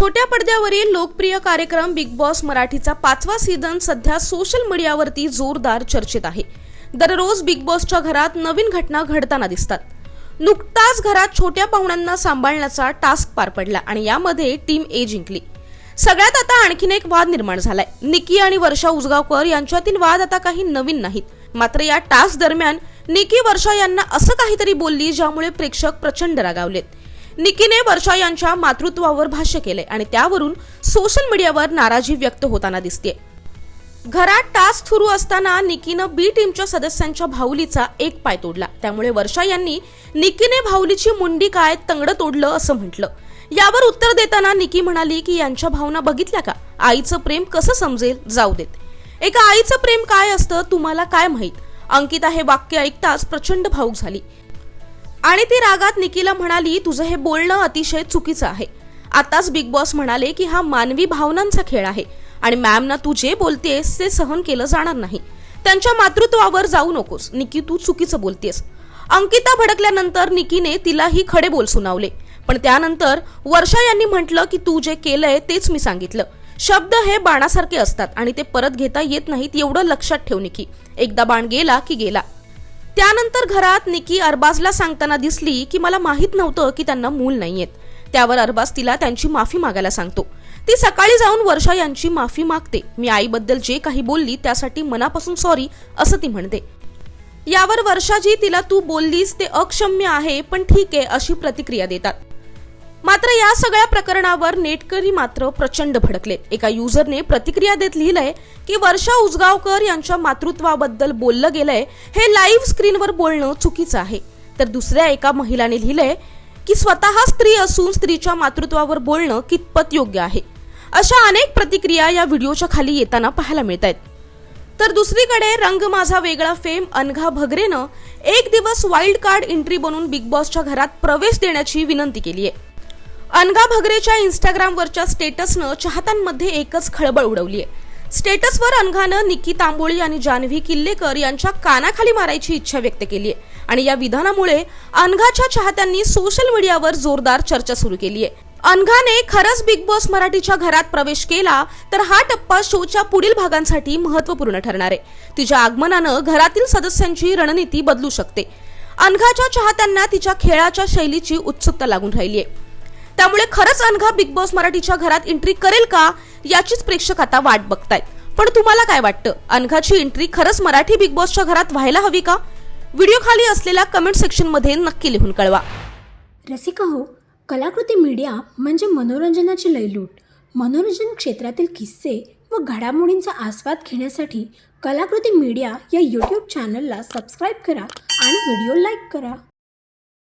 छोट्या पडद्यावरील लोकप्रिय कार्यक्रम बिग बॉस मराठीचा पाचवा सीझन सध्या सोशल मीडियावरती जोरदार चर्चेत आहे. दररोज बिग बॉसच्या घरात नवीन घटना घडताना दिसतात. नुकताच घरात छोट्या पाहुण्यांना सांभाळण्याचा टास्क पार पडला आणि यामध्ये टीम ए जिंकली. सगळ्यात आता आणखीन एक वाद निर्माण झालाय. निकी आणि वर्षा उजगावकर यांच्यातील वाद आता काही नवीन नाहीत. मात्र या टास्क दरम्यान निकी वर्षा यांना असं काहीतरी बोलली ज्यामुळे प्रेक्षक प्रचंड रागावलेत. निकीने वर्षा यांच्या मातृत्वावर भाष्य केले आणि त्यावरून सोशल मीडियावर नाराजी व्यक्त होताना दिसते घरात टास्क सुरू असताना निकीनं बी टीमच्या सदस्यांच्या भाऊलीचा एक पाय तोडला. त्यामुळे वर्षा यांनी निकीने भाऊलीची मुंडी काय तंगड तोडलं असं म्हटलं. यावर उत्तर देताना निकी म्हणाली की यांच्या भावना बघितल्या का? आईचं प्रेम कसं समजेल? जाऊ देत. एका आईचं प्रेम काय असतं? तुम्हाला काय माहीत? अंकिता हे वाक्य ऐकताच प्रचंड भाऊक झाली. आणि ती रागात निकीला म्हणाली तुझं हे बोलणं अतिशय चुकीचं आहे. आताच बिग बॉस म्हणाले की हा मानवी भावनांचा खेळ आहे आणि मॅमना तू जे बोलतेस ते सहन केलं जाणार नाही. त्यांच्या मातृत्वावर जाऊ नकोस. निकी तू चुकीचं बोलतेस. अंकिता भडकल्यानंतर निकीने तिलाही खडे बोल सुनावले. पण त्यानंतर वर्षा यांनी म्हटलं की तू जे केलंय तेच मी सांगितलं. शब्द हे बाणासारखे असतात आणि ते परत घेता येत नाहीत एवढं लक्षात ठेव निकी. एकदा बाण गेला की गेला. त्यानंतर घरात निकी अरबाजला सांगताना दिसली की मला माहीत नव्हतं की त्यांना मूल नाहीयेत. त्यावर अरबाज तिला त्यांची माफी मागायला सांगतो. ती सकाळी जाऊन वर्षा यांची माफी मागते. मी आईबद्दल जे काही बोलली त्यासाठी मनापासून सॉरी असं ती म्हणते. यावर वर्षाजी तिला तू बोललीस ते अक्षम्य आहे पण ठीक आहे अशी प्रतिक्रिया देतात. मात्र या सगळ्या प्रकरणावर नेटकरी मात्र प्रचंड भडकलेत एका युजरने प्रतिक्रिया देत लिहिलंय की वर्षा उजगावकर यांच्या मातृत्वाबद्दल बोललं गेलंय हे लाईव्ह स्क्रीनवर बोलणं चुकीचं आहे. तर दुसऱ्या एका महिलाने लिहिलंय की स्वतः स्त्री असून स्त्रीच्या मातृत्वावर बोलणं कितपत योग्य आहे? अशा अनेक प्रतिक्रिया या व्हिडिओच्या खाली येताना पाहायला मिळत आहेत तर दुसरीकडे रंग माझा वेगळा फेम अनघा भगरेनं एक दिवस वाईल्ड कार्ड एंट्री बनून बिग बॉसच्या घरात प्रवेश देण्याची विनंती केली आहे अनघा भगरेच्या इंस्टाग्रामवरच्या स्टेटसनं चाहत्यांमध्ये एकच खळबळ उडवली आहे स्टेटसवर अनघानं निकी तांबोळी आणि जान्हवी किल्लेकर यांच्या कानाखाली मारायची इच्छा व्यक्त केली आहे आणि या विधानामुळे अनघाच्या चाहत्यांनी सोशल मीडियावर जोरदार चर्चा सुरू केली आहे अनघाने खरंच बिग बॉस मराठीच्या घरात प्रवेश केला तर हा टप्पा शोच्या पुढील भागांसाठी महत्त्वपूर्ण ठरणार आहे. तिच्या आगमनानं घरातील सदस्यांची रणनीती बदलू शकते. अनघाच्या चाहत्यांना तिच्या खेळाच्या शैलीची उत्सुकता लागून राहिली आहे त्यामुळे खरंच अनघा बिग बॉस मराठीच्या घरात एंट्री करेल का याचीच प्रेक्षक आता वाट बघतायत. पण तुम्हाला काय वाटतं? अनघाची एंट्री खरंच मराठी बिग बॉसच्या घरात व्हायला हवी का? व्हिडिओ खाली असलेल्या कमेंट सेक्शनमध्ये नक्की लिहून कळवा. रसिका हो कलाकृती मीडिया म्हणजे मनोरंजनाची लयलूट. मनोरंजन क्षेत्रातील किस्से व घडामोडींचा आस्वाद घेण्यासाठी कलाकृती मीडिया या यूट्यूब चॅनलला सबस्क्राईब करा आणि व्हिडिओ लाईक करा.